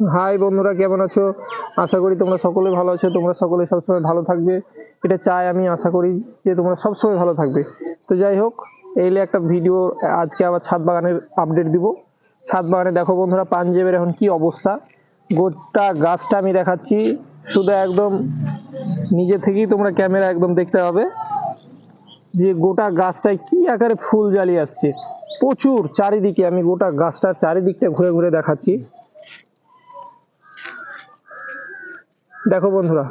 High বন্ধুরা, কেমন আছো? আশা করি তোমরা সকলে ভালো আছো। তোমরা সকলে সবসময় ভালো থাকবে। এটা চাই আমি, আশা করি যে তোমরা সবসময় ভালো থাকবে। তো যাই হোক এইলে একটা ভিডিও আজকে আবার ছাদ বাগানের আপডেট দিব। ছাদ বাগানে দেখো বন্ধুরা, পাঞ্জাবের এখন কি অবস্থা? গোটা গাছটা আমি দেখাচ্ছি। শুধু একদম নিজে থেকেই তোমরা ক্যামেরা একদম দেখতে হবে যে গোটা গাছটায় কি আকারে ফুল জ্বালিয়ে আসছে। প্রচুর চারিদিকে আমি গোটা গাছটার চারিদিকটা ঘুরে ঘুরে দেখাচ্ছি। দেখো বন্ধুরা,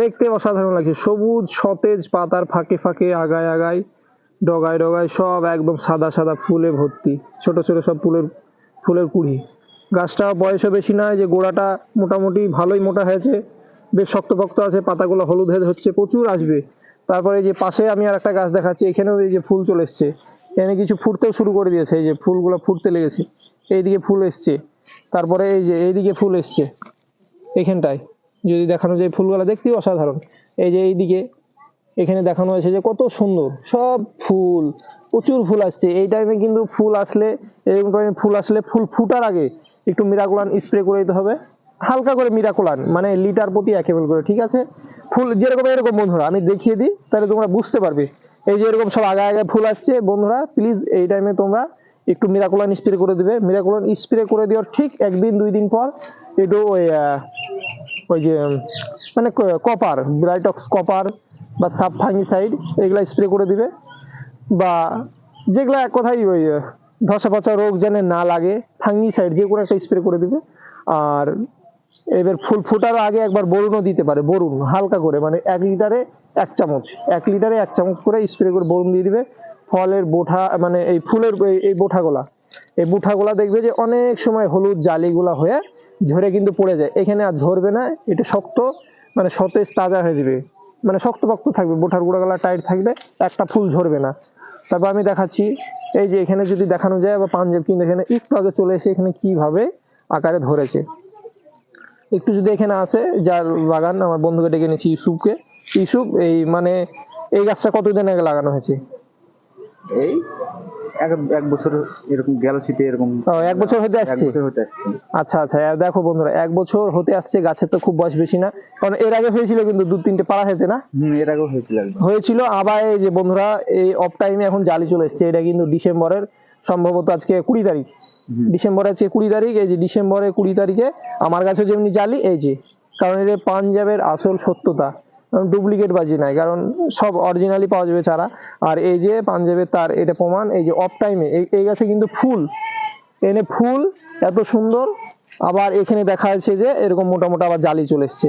দেখতে অসাধারণ লাগছে। সবুজ, সতেজ, পাতার ফাঁকে ফাঁকে, আগায় আগায়, ডগায় ডগায়, সব একদম সাদা সাদা ফুলে ভর্তি। ছোট ছোট সব ফুলের ফুলের কুড়ি। গাছটা বয়সও বেশি নয়, যে গোড়াটা মোটামুটি ভালোই মোটা হয়েছে। বেশ শক্তপোক্ত আছে, পাতাগুলো হলুদ হয়ে হচ্ছে, প্রচুর আসবে। তারপরে যে পাশে আমি আর একটা গাছ দেখাচ্ছি, এখানেও এই যে ফুল চলে এসছে। এখানে কিছু ফুটতেও শুরু করে দিয়েছে, এই যে ফুলগুলো ফুটতে লেগেছে। এইদিকে ফুল এসছে। তারপরে এই যে, এইদিকে ফুল এসছে। এখানটায়। যদি দেখানো যায় ফুলগুলো দেখতেই অসাধারণ। এই যে এইদিকে এখানে দেখানো হয়েছে যে কত সুন্দর। সব ফুল, প্রচুর ফুল আসছে। এই টাইমে কিন্তু ফুল আসলে, এরকম টাইমে ফুল আসলে ফুল ফুটার আগে একটু মিরাকুলান স্প্রে করে দিতে হবে। হালকা করে মিরাকুলান মানে লিটার প্রতি এক এমএল করে, ঠিক আছে? ফুল যেরকম এরকম, বন্ধুরা, আমি দেখিয়ে দিই, তাহলে তোমরা বুঝতে পারবে। এই যে এরকম সব আগে আগে ফুল আসছে, বন্ধুরা প্লিজ এই টাইমে তোমরা একটু মিরাকুলান স্প্রে করে দিবে। মিরাকুলান স্প্রে করে দেওয়ার ঠিক একদিন, দুই দিন পর একটু ওই ওই যে মানে কপার ব্রাইটক্স কপার বা সাব ফাঙ্গিসাইড এগুলা স্প্রে করে দিবে। বা যেগুলো এক কথাই ওই ধসা পচা রোগ যেন না লাগে, ফাঙ্গিসাইড যে কোনো একটা স্প্রে করে দিবে। আর এবার ফুল ফোটার আগে একবার বরুণও দিতে পারে, বরুণ, হালকা করে মানে এক লিটারে এক চামচ, এক লিটারে এক চামচ করে স্প্রে করে বরুণ দিয়ে দিবে। ফলের বোঠা মানে এই ফুলের এই বোঠাগুলা। এই বুঠাগুলা দেখবে যে অনেক সময় হলুদ জালিগুলা হয়ে ঝরে কিন্তু পড়ে যায়। এখানে আর ঝরবে না, এটা শক্ত মানে সতেজ তাজা হয়ে যাবে। মানে শক্ত পক্ত থাকবে, বোঠার গুঁড়াগুলা টাইট থাকবে, একটা ফুল ঝরবে না। তারপর আমি দেখাচ্ছি, এই যে এখানে যদি দেখানো যায়, বা পাঞ্জাব কিন্তু এখানে একটু আগে চলে এসে এখানে কীভাবে আকারে ধরেছে। একটু যদি এখানে আসে, যার বাগান, আমার বন্ধুকে ডেকে নিয়েছি ইউসুফকে। ইউসুফ, এই মানে এই গাছটা কতদিন আগে লাগানো হয়েছে? এই এক এক বছর এরকম গেল শীতে এরকম এক বছর হতে এক বছর হতে আসছে। আচ্ছা আচ্ছা দেখো বন্ধুরা এক বছর হতে আসছে গাছের তো খুব বয়স বেশি না। কারণ এর আগে হয়েছিল কিন্তু দু তিনটে পাড়া হয়েছে না? এর আগেও হয়েছিল হয়েছিল আবার এই যে বন্ধুরা এই অফ টাইমে এখন জালি চলে এসছে। এটা কিন্তু ডিসেম্বরের সম্ভবত আজকে কুড়ি তারিখ। ডিসেম্বরের আজকে কুড়ি তারিখ এই যে ডিসেম্বরের কুড়ি তারিখে আমার কাছে যেমনি জালি এই যে কারণ এটা পাঞ্জাবের আসল সত্যতা। ডুপ্লিকেট বাজি নাই, কারণ সব অরিজিনালি পাওয়া যাবে চারা আর এই যে পাঞ্জাবের তার, এটা প্রমাণ, এই যে অফ টাইমে এই গাছে কিন্তু ফুল। এনে ফুল, এত সুন্দর। আবার এখানে দেখা যাচ্ছে যে এরকম মোটা মোটা আবার জালি চলে এসছে।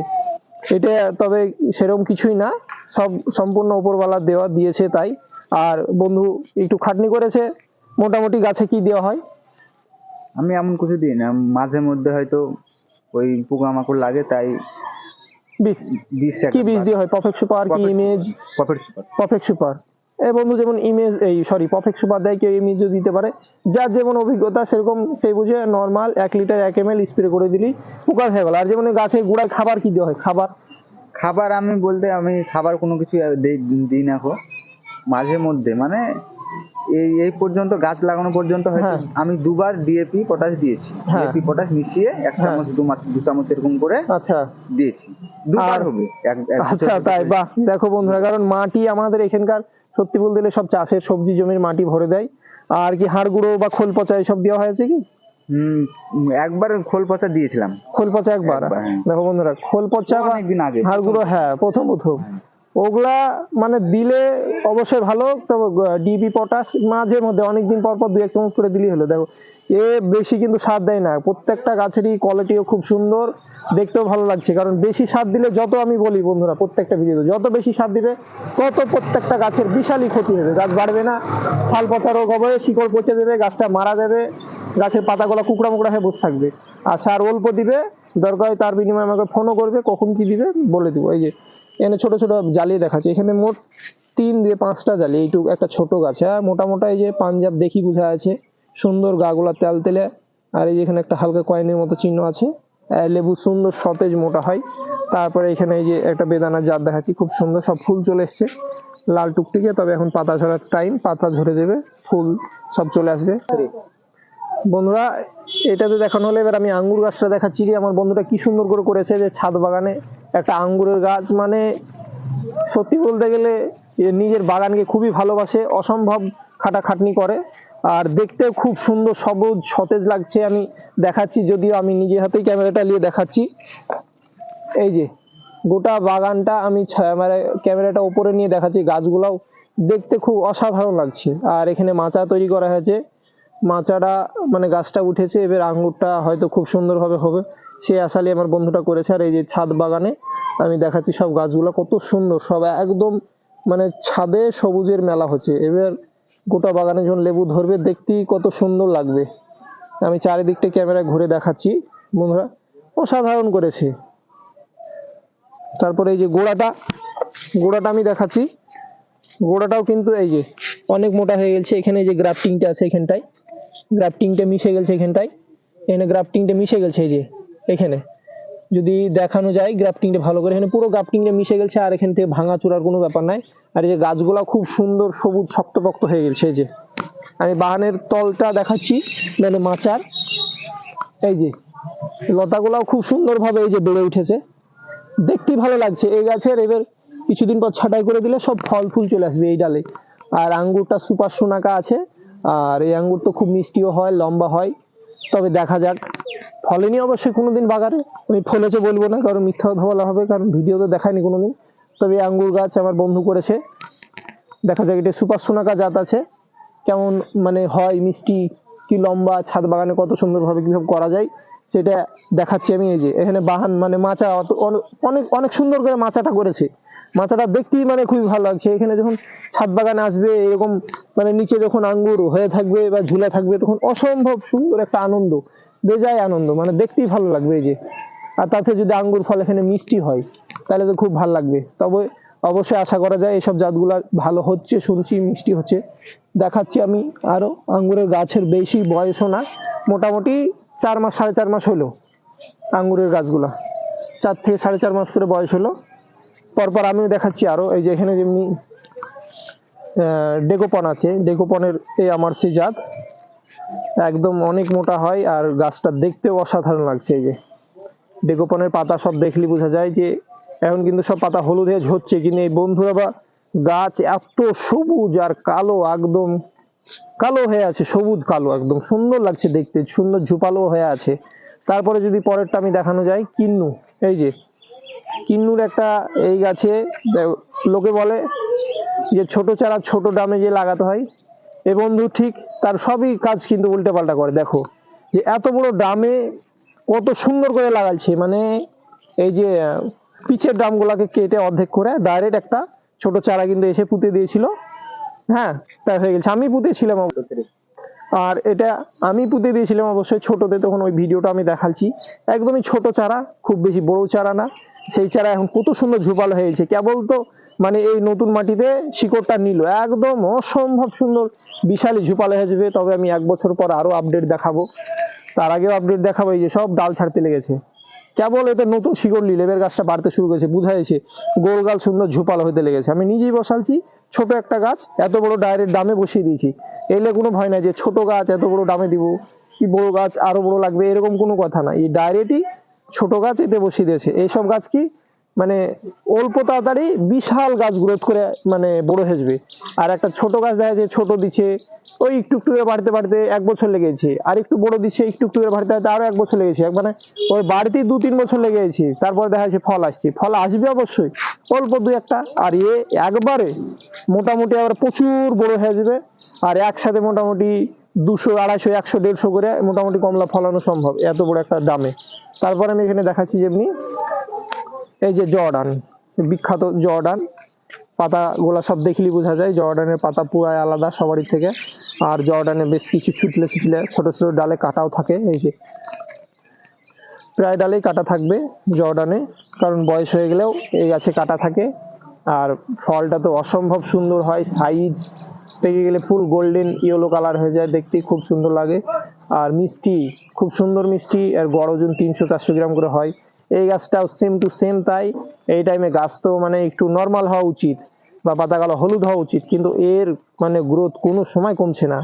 এটা তবে সেরকম কিছুই না, সব সম্পূর্ণ উপরওয়ালা দেওয়া দিয়েছে তাই। আর বন্ধু একটু খাটনি করেছে, মোটামুটি গাছে কি দেওয়া হয়? আমি এমন কিছু দিই না, মাঝে মধ্যে হয়তো ওই পোকামাকড় লাগে, তাই কি বীজ দিয়ে হয়? পারফেক্ট সুপার কি ইমেজ সুপার পারফেক্ট সুপার এই বন্ধু যেমন ইমেজ এই সরি পারফেক্ট সুপার দেয় কেউ ইমেজও দিতে পারে। যার যেমন অভিজ্ঞতা সেরকম সেই বুঝে নর্মাল এক লিটার এক এম এল স্প্রে করে দিলি পোকার হয়ে গেল। আর যেমন গাছের গোড়ায় খাবার কি দেওয়া হয়? খাবার। খাবার আমি বলতে আমি খাবার কোনো কিছু দিই না মাঝে মধ্যে মানে এই এই পর্যন্ত গাছ লাগানো পর্যন্ত হয়তো হ্যাঁ। আমি দুবার ডিএপি পটাশ দিয়েছি। হ্যাঁ। ডিএপি পটাশ মিশিয়ে এক হ্যাঁ। চামচ দু দু চামচ এরকম করে আচ্ছা। দিয়েছি। দুবার হবে। আচ্ছা তাই বাহ। দেখো বন্ধুরা কারণ মাটি আমাদের এখানকার সত্যি বলতে গেলে সব চাষের সবজি জমির মাটি ভরে দেয়। আর কি হাড় গুঁড়ো বা খোল পচা এসব দেওয়া হয়েছে কি? হুম একবার খোল পচা দিয়েছিলাম। খোল পচা একবার? হ্যাঁ। দেখো বন্ধুরা খোল পচা অনেকদিন আগে। হাড় গুঁড়ো হ্যাঁ প্রথম প্রথম। হ্যাঁ। ওগুলা মানে দিলে অবশ্যই ভালো। তবে ডিবি পটাশ মাঝে মধ্যে অনেকদিন পর পর দু এক চামচ করে দিলেই হলো। দেখো, এ বেশি কিন্তু সার দেয় না। প্রত্যেকটা গাছেরই কোয়ালিটিও খুব সুন্দর। দেখতেও ভালো লাগছে। কারণ বেশি সার দিলে যত আমি বলি বন্ধুরা প্রত্যেকটা ভিডিওতে, যত বেশি সার দিবে, তত প্রত্যেকটা গাছের বিশালই ক্ষতি হবে। গাছ বাড়বে না, ছাল পচা রোগ হবে, শিকড় পচে দেবে গাছটা মারা যাবে, গাছের পাতাগুলো কুকড়া মুকড়া হয়ে বসে থাকবে। আর সার অল্প দিবে, দরকার হয় তার বিনিময়ে আমাকে ফোনও করবে, কখন কি দিবে, বলে দিব। এই যে এখানে ছোট ছোট জ্বালিয়ে দেখাচ্ছে। এখানে মোট তিন দিয়ে পাঁচটা জালি এইটুকু একটা ছোট গাছ। আর মোটা মোটা এই যে পাঞ্জাব দেখি বোঝা আছে সুন্দর গাগুলা তেল তেলে, আর এই যে এখানে একটা হালকা কয়েনের মতো চিহ্ন আছে। লেবু সুন্দর সতেজ মোটা হয়। তারপরে এখানে এই যে একটা বেদানা জাত দেখাচ্ছি, খুব সুন্দর, সব ফুল চলে এসছে। লাল টুকটিকে, তবে এখন পাতা ঝরার টাইম পাতা ঝরে দেবে ফুল সব চলে আসবে। বন্ধুরা, এটাতে দেখানো হলে, এবার আমি আঙ্গুর গাছটা দেখাচ্ছি যে আমার বন্ধুটা কি সুন্দর করে করেছে যে ছাদ বাগানে। একটা আঙ্গুরের গাছ মানে সত্যি বলতে গেলে নিজের বাগানকে খুবই ভালোবাসে, অসম্ভব খাটাখাটনি করে। আর দেখতে খুব সুন্দর, সবুজ, সতেজ লাগছে আমি দেখাচ্ছি, যদিও আমি নিজে হাতেই ক্যামেরাটা নিয়ে দেখাচ্ছি। এই যে, গোটা বাগানটা আমি মানে ক্যামেরাটা উপরে নিয়ে দেখাচ্ছি, গাছগুলাও দেখতে খুব অসাধারণ লাগছে। আর এখানে মাচা তৈরি করা হয়েছে। মাচাটা মানে গাছটা উঠেছে, এবার আঙ্গুরটা হয়তো খুব সুন্দরভাবে হবে। সে আশালি আমার বন্ধুটা করেছে আর এই যে ছাদ বাগানে আমি দেখাচ্ছি সব গাছগুলো, কত সুন্দর, সব একদম মানে ছাদে সবুজের মেলা হচ্ছে। এবার গোটা বাগানে যখন লেবু ধরবে, দেখতেই কত সুন্দর লাগবে। আমি চারিদিকটা ক্যামেরা ঘুরে দেখাচ্ছি, বন্ধুরা। অসাধারণ করেছে। তারপরে এই যে গোড়াটা গোড়াটা আমি দেখাচ্ছি। গোড়াটাও কিন্তু এই যে অনেক মোটা হয়ে গেছে। এখানে যে গ্রাফটিংটা আছে এখানটায়, গ্রাফটিংটা মিশে গেছে এখানটায়। এখানে গ্রাফটিংটা মিশে গেছে এই যে। এখানে। যদি দেখানো যায় গ্রাফটিংটা ভালো করে, এখানে পুরো গ্রাফটিংটা মিশে গেছে আর এখান থেকে ভাঙা চূড়ার কোনো ব্যাপার নাই। আর এই যে গাছগুলা খুব সুন্দর সবুজ শক্তপক্ত হয়ে গেছে, এই যে। আমি বাগানের তলটা দেখাচ্ছি মানে মাচার। এই যে, লতাগুলাও খুব সুন্দরভাবে এই যে বেড়ে উঠেছে। দেখতেই ভালো লাগছে, এই গাছের এবার কিছুদিন পর ছাঁটাই করে দিলে সব ফল ফুল চলে আসবে এই ডালে। আর আঙ্গুরটা সুপার সোনাকা আছে, আর এই আঙ্গুর তো খুব মিষ্টিও হয়, লম্বা হয়। তবে দেখা যাক। ফলেনি অবশ্যই কোনোদিন বাগানে। আমি ফলেছে বলব না, কারণ মিথ্যা কথা বলা হবে, কারণ ভিডিওতে দেখায়নি কোনোদিন। তবে আঙ্গুর গাছ আমার বন্ধু করেছে। দেখা যাক, এটা সুপার সোনাকা জাত আছে। কেমন মানে হয়, মিষ্টি কি লম্বা, ছাদ বাগানে কত সুন্দরভাবে কীভাবে করা যায়, সেটা দেখাচ্ছি আমি এই যে। এখানে বাহান মানে মাচা অনেক অনেক সুন্দর করে মাচাটা করেছে। মাচাটা দেখতেই মানে খুবই ভালো লাগছে। এখানে যখন ছাদ বাগানে আসবে, এরকম মানে নিচে যখন আঙ্গুর হয়ে থাকবে বা ঝুলে থাকবে, তখন অসম্ভব সুন্দর একটা আনন্দ, বেজায় আনন্দ মানে দেখতেই ভালো লাগবে এই যে। আর তাতে যদি আঙ্গুর ফল এখানে মিষ্টি হয়, তাহলে তো খুব ভালো লাগবে। তবে অবশ্যই আশা করা যায় এইসব জাতগুলা ভালো হচ্ছে, শুনছি মিষ্টি হচ্ছে। দেখাচ্ছি আমি আরও আঙ্গুরের গাছের বেশি বয়সও না, মোটামুটি চার মাস, সাড়ে চার মাস হলো আঙ্গুরের গাছগুলা। চার থেকে সাড়ে চার মাস করে বয়স হলো। পরপর আমিও দেখাচ্ছি আরও। এই যে এখানে যেমনি ডেকোপন আছে। ডেকোপনের এই আমার সেই জাত একদম অনেক মোটা হয় আর গাছটা দেখতেও অসাধারণ লাগছে এই যে। ডেকোপনের পাতা সব দেখলে বোঝা যায় যে এখন কিন্তু সব পাতা হলুদ হয়ে ঝরছে, কিন্তু এই বন্ধুরা বা গাছ এত সবুজ আর কালো একদম, কালো হয়ে আছে, সবুজ কালো একদম। সুন্দর লাগছে দেখতে, সুন্দর ঝুপালো হয়ে আছে। তারপরে যদি পরেরটা আমি দেখানো যায়, কিন্নু, এই যে। কিন্নুর একটা এই গাছে লোকে বলে যে ছোট চারা ছোট ডামে যে লাগাতে হয়। এ বন্ধু ঠিক তার সবই কাজ কিন্তু উল্টে পাল্টা করে, দেখো। যে এত বড় ডামে কত সুন্দর করে লাগাচ্ছে মানে এই যে পিছের ডামগুলাকে কেটে অর্ধেক করে ডাইরেক্ট একটা ছোট চারা কিন্তু এসে পুঁতে দিয়েছিল। হ্যাঁ তাই হয়ে গেছে। আমি পুঁতেছিলাম। আর এটা আমি পুঁতে দিয়েছিলাম অবশ্যই ছোটতে তখন ওই ভিডিওটা আমি দেখাচ্ছি। একদমই ছোট চারা, খুব বেশি বড় চারা না। সেই চারা এখন কত সুন্দর ঝোপালো হয়েছে। কেবল তো মানে এই নতুন মাটিতে শিকড়টা নিল। একদম অসম্ভব সুন্দর বিশালই ঝোপালো হয়ে যাবে তবে আমি এক বছর পর আরও আপডেট দেখাবো। তার আগেও আপডেট দেখাবো এই যে সব ডাল ছাড়তে লেগেছে। কেবল এতে নতুন শিকড় নিলে। এবার গাছটা বাড়তে শুরু করেছে। বুঝা যাচ্ছে গোল গাল সুন্দর ঝোপালো হতে লেগেছে। আমি নিজেই বসালছি। ছোট একটা গাছ। এত বড় ডাইরেক্ট দামে বসিয়ে দিয়েছি। এলে কোনো ভয় নাই যে ছোট গাছ এত বড় দামে দিব। কি বড় গাছ আরও বড় লাগবে? এরকম কোনো কথা না এই ডাইরেক্টই ছোট গাছ, এতে বসিয়ে দিয়েছে। এইসব গাছ কি মানে অল্প তাড়াতাড়ি বিশাল গাছ গ্রোথ করে মানে বড় হয়ে যাবে। আর একটা ছোট গাছ দেখা যায় ছোট দিচ্ছে, ওই একটু একটু করে বাড়তে বাড়তে এক বছর লেগেছে আর একটু বড় দিচ্ছে, একটু একটু করে বাড়তে বাড়তে আরও এক বছর লেগেছে মানে ওই বাড়তি দু তিন বছর লেগে গেছে। তারপর দেখা যাচ্ছে ফল আসছে। ফল আসবে অবশ্যই, অল্প দু একটা। আর এ একবারে মোটামুটি আবার প্রচুর বড় হয়ে যাবে। আর একসাথে মোটামুটি দুশো, আড়াইশো, একশো, দেড়শো করে মোটামুটি কমলা ফলানো সম্ভব, এত বড় একটা দামে। তারপরে আমি এখানে দেখাচ্ছি যেমনি এই যে জর্ডান, বিখ্যাত জর্ডান। পাতা পাতাগুলা সব দেখলেই বোঝা যায়, জর্ডানের পাতা পুরাই আলাদা সবারই থেকে। আর জর্ডানে বেশ কিছু ছুটলে ছুটলে ছোট ছোট ডালে কাটাও থাকে, এই যে। প্রায় ডালেই কাটা থাকবে জর্ডানে, কারণ বয়স হয়ে গেলেও এই গাছে কাটা থাকে। আর ফলটা তো অসম্ভব সুন্দর হয়, সাইজ পেকে গেলে ফুল গোল্ডেন ইয়েলো কালার হয়ে যায় দেখতে খুব সুন্দর লাগে। আর মিষ্টি, খুব সুন্দর মিষ্টি আর গড় ওজন তিনশো চারশো গ্রাম করে হয়। এই গাছটাও সেম টু সেম তাই, এই টাইমে গাছ তো মানে একটু নর্মাল হওয়া উচিত বা পাতাগুলো হলুদ হওয়া উচিত, কিন্তু এর মানে গ্রোথ কোনো সময় কমছে না।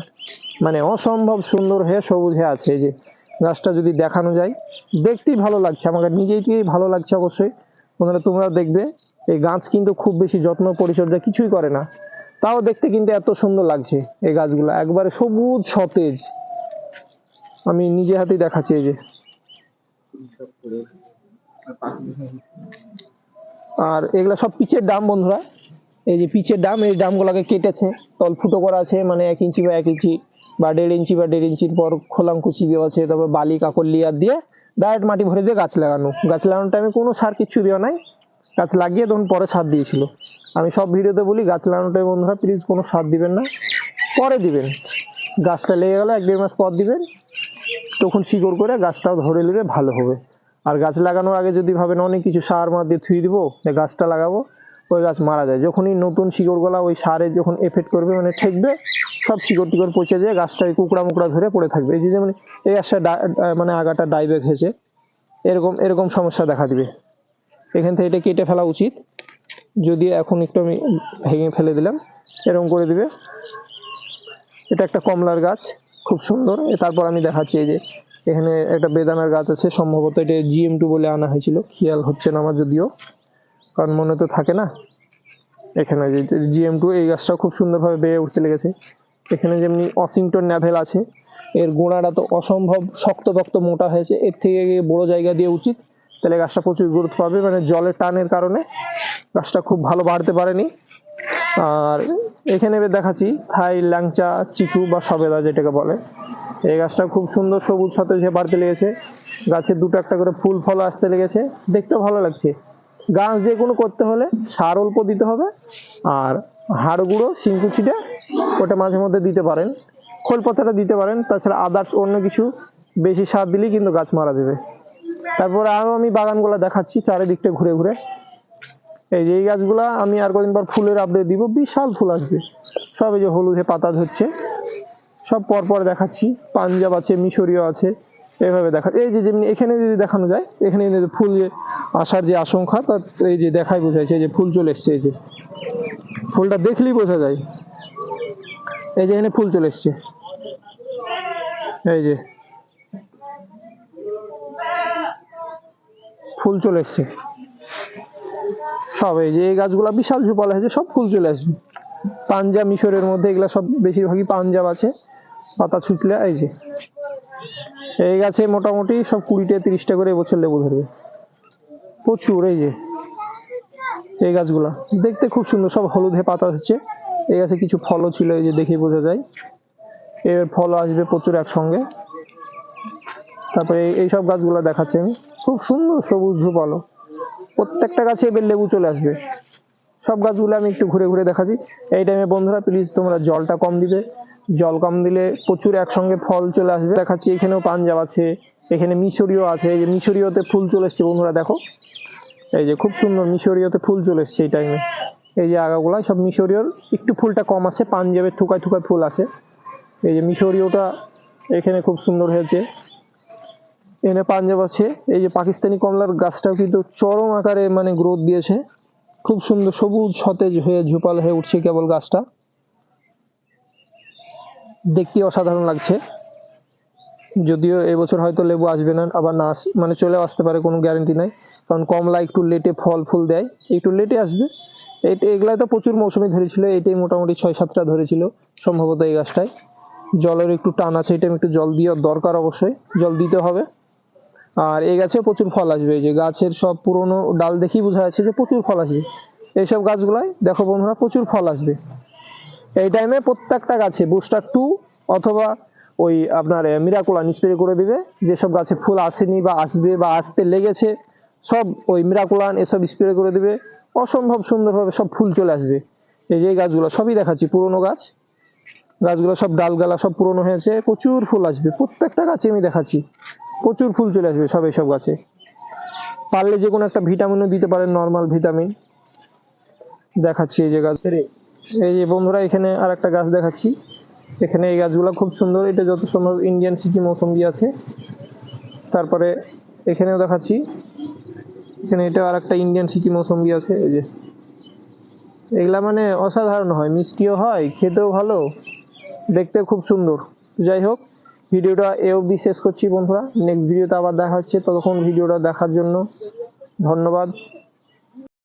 মানে অসম্ভব সুন্দর হয়ে সবুজ হয়ে আছে যে গাছটা যদি দেখানো যায়, দেখতেই ভালো লাগছে, আমাকে নিজেকেই ভালো লাগছে অবশ্যই। বন্ধুরা তোমরা দেখবে, এই গাছ কিন্তু খুব বেশি যত্ন, পরিচর্যা কিছুই করে না। তাও দেখতে কিন্তু এত সুন্দর লাগছে এই গাছগুলো, একবারে সবুজ সতেজ। আমি নিজে হাতেই দেখাচ্ছি এই যে। আর এগুলা সব পিচের ডাম, বন্ধুরা। এই যে পিচের ডাম, এই ডামগুলোকে কেটেছে। তল ফুটো করা আছে মানে এক ইঞ্চি বা এক ইঞ্চি বা দেড় ইঞ্চি বা দেড় ইঞ্চির পর খোলাম কুচি দেওয়া আছে, তারপর বালি কাকর লিয়ার দিয়ে ডাইরেক্ট মাটি ভরে দিয়ে গাছ লাগানো। গাছ লাগানোর টাইমে কোনো সার কিচ্ছু দেওয়া নাই। গাছ লাগিয়ে তখন পরে সার দিয়েছিল। আমি সব ভিডিওতে বলি, গাছ লাগানোর টাইমে বন্ধুরা প্লিজ কোনো সার দিবেন না। পরে দিবেন। গাছটা লেগে গেলে, এক দেড় মাস পর দিবেন। তখন শিকড় করে গাছটাও ধরে নিলে ভালো হবে। আর গাছ লাগানোর আগে যদি ভাবেন অনেক কিছু সার মার দিয়ে থুই দিব গাছটা লাগাবো, ওই গাছ মারা যায়। যখনই নতুন শিকড়গুলা ওই সারে যখন এফেক্ট করবে মানে ঠেকবে, সব শিকড় টিকড় পচে যায় গাছটা কুকড়া মুকড়া ধরে পড়ে থাকবে। এই যে যেমন এই গাছটা মানে আগাটা ডাইবেক হয়েছে, এরকম এরকম সমস্যা দেখা দিবে। এখান থেকে এটা কেটে ফেলা উচিত। যদি এখন একটু আমি ভেঙে ফেলে দিলাম, এরকম করে দিবে। এটা একটা কমলার গাছ। খুব সুন্দর। তারপর আমি দেখাচ্ছি এই যে, এখানে একটা বেদানার গাছ আছে, সম্ভবত এটা জিএম টু বলে আনা হয়েছিল। খেয়াল হচ্ছে না আমার যদিও, কারণ মনে তো থাকে না। এখানে যে জিএম টু এই গাছটাও খুব সুন্দরভাবে বেড়ে উঠতে লেগেছে। এখানে যেমনি অসিংটন ন্যাভেল আছে, এর গোড়াটা তো অসম্ভব শক্ত পক্ত মোটা হয়েছে। এর থেকে বড় জায়গা দিয়ে উচিত, তাহলে গাছটা প্রচুর গুরুত্ব পাবে। মানে জলের টানের কারণে গাছটা খুব ভালো বাড়তে পারেনি। আর এখানে দেখাচ্ছি থাই, ল্যাংচা, চিকু বা সবেদা যেটাকে বলে। এই গাছটা খুব সুন্দর সবুজ সতেজ বাড়তে লেগেছে। গাছে দুটো একটা করে ফুল, ফল আসতে লেগেছে। দেখতে ভালো লাগছে। গাছ যে কোনো করতে হলে সার অল্প দিতে হবে আর হাড় গুঁড়ো শিংকুচিটা ওটা মাঝে মধ্যে দিতে পারেন। খোল পচাটা দিতে পারেন, তাছাড়া আদার্স অন্য কিছু বেশি সার দিলেই কিন্তু গাছ মারা যাবে। তারপরে আরও আমি বাগানগুলো দেখাচ্ছি, চারিদিকটা ঘুরে ঘুরে। এই যে এই গাছগুলা আমি আর কদিন পর ফুলের আপডেট দিব, বিশাল ফুল আসবে। সব এই যে হলুদে পাতা ধরছে। সব পর পর দেখাচ্ছি, পাঞ্জাব আছে, মিশরীয় আছে, এভাবে দেখা এই যে যেমনি এখানে যদি দেখানো যায়, এখানে যে ফুল যে আসার যে আশঙ্কা, তা এই যে দেখাই বোঝাইছে এই যে ফুল চলে এসছে, এই যে। ফুলটা দেখলেই বোঝা যায়। এই যে এখানে ফুল চলে এসছে। এই যে। ফুল চলে এসছে। সব এই যে এই গাছগুলা বিশাল ঝোপাল হয়েছে, সব ফুল চলে আসবে। পাঞ্জাব মিশরের মধ্যে এগুলা সব বেশিরভাগই পাঞ্জাব আছে, পাতা ছুঁচলে, এই যে। এই গাছে মোটামুটি সব কুড়িটা, তিরিশটা করে এবছর লেবু ধরবে। প্রচুর, এই যে। এই গাছগুলা দেখতে খুব সুন্দর, সব হলুদে পাতা হচ্ছে। এই গাছে কিছু ফলও ছিল, এই যে দেখে বোঝা যায়। এর ফল আসবে প্রচুর একসঙ্গে। তারপরে এইসব এই সব গাছগুলো দেখাচ্ছি আমি। খুব সুন্দর সবুজ ঝোপালো। প্রত্যেকটা গাছে এবার লেবু চলে আসবে। সব গাছগুলো আমি একটু ঘুরে ঘুরে দেখাচ্ছি। এই টাইমে বন্ধুরা প্লিজ তোমরা জলটা কম দিবে। জল কম দিলে প্রচুর একসঙ্গে ফল চলে আসবে। দেখাচ্ছি, এখানেও পাঞ্জাব আছে, এখানে মিশরীয় আছে। এই যে মিশরীয়তে ফুল চলে এসছে, বন্ধুরা দেখো। এই যে খুব সুন্দর মিশরীয়তে ফুল চলে এসছে এই টাইমে এই যে আগাগুলা সব মিশরীয়র, একটু ফুলটা কম আছে পাঞ্জাবের থুকায় থুকায় ফুল আছে এই যে মিশরীয়টা এখানে খুব সুন্দর হয়েছে। এখানে পাঞ্জাব আছে। এই যে পাকিস্তানি কমলার গাছটাও কিন্তু চরম আকারে মানে গ্রোথ দিয়েছে। খুব সুন্দর সবুজ সতেজ হয়ে ঝোপাল হয়ে উঠছে কেবল গাছটা। দেখতে অসাধারণ লাগছে। যদিও এবছর হয়তো লেবু আসবে না, আবার না মানে চলেও আসতে পারে, কোনো গ্যারেন্টি নাই। কারণ কমলা একটু লেটে ফল ফুল দেয়, একটু লেটে আসবে। এগুলাই তো প্রচুর মৌসুমি ধরেছিল, এটাই মোটামুটি ছয় সাতটা ধরেছিল সম্ভবত এই গাছটায়। জলের একটু টান আছে, এটা একটু জল দেওয়ার দরকার অবশ্যই, জল দিতে হবে। আর এই গাছে প্রচুর ফল আসবে। এই যে গাছের সব পুরনো ডাল দেখেই বোঝা যাচ্ছে যে প্রচুর ফল আসবে। এইসব গাছগুলাই দেখো বন্ধুরা, প্রচুর ফল আসবে। এই টাইমে প্রত্যেকটা গাছে বুস্টার টু অথবা ওই আপনার মিরাকুলান স্প্রে করে দিবে। যেসব গাছে ফুল আসেনি বা আসবে বা আসতে লেগেছে, সব ওই মিরাকুলান এসব স্প্রে করে দিবে। অসম্ভব সুন্দরভাবে সব ফুল চলে আসবে। এই যে গাছগুলো, সবই দেখাচ্ছি, পুরনো গাছ। গাছগুলো সব ডালগালা সব পুরনো হয়েছে, প্রচুর ফুল আসবে, প্রত্যেকটা গাছে আমি দেখাচ্ছি, প্রচুর ফুল চলে আসবে সব এইসব গাছে। পারলে যে কোনো একটা ভিটামিনও দিতে পারেন নর্মাল ভিটামিন দেখাচ্ছি এই যে গাছ এই যে বন্ধুরা, এখানে আর একটা গাছ দেখাচ্ছি। এখানে এই গাছগুলো খুব সুন্দর, এটা যত সম্ভব ইন্ডিয়ান সিটি মৌসুম্বি আছে। তারপরে এখানেও দেখাচ্ছি। এখানে এটা আর একটা ইন্ডিয়ান সিটি মৌসুম্বি আছে, এই যে। এগুলা মানে অসাধারণ হয়, মিষ্টিও হয়, খেতেও ভালো। দেখতে খুব সুন্দর। যাই হোক ভিডিওটা এ অবধি শেষ করছি বন্ধুরা। নেক্সট ভিডিওতে আবার দেখা হচ্ছে। ততক্ষণ ভিডিওটা দেখার জন্য ধন্যবাদ।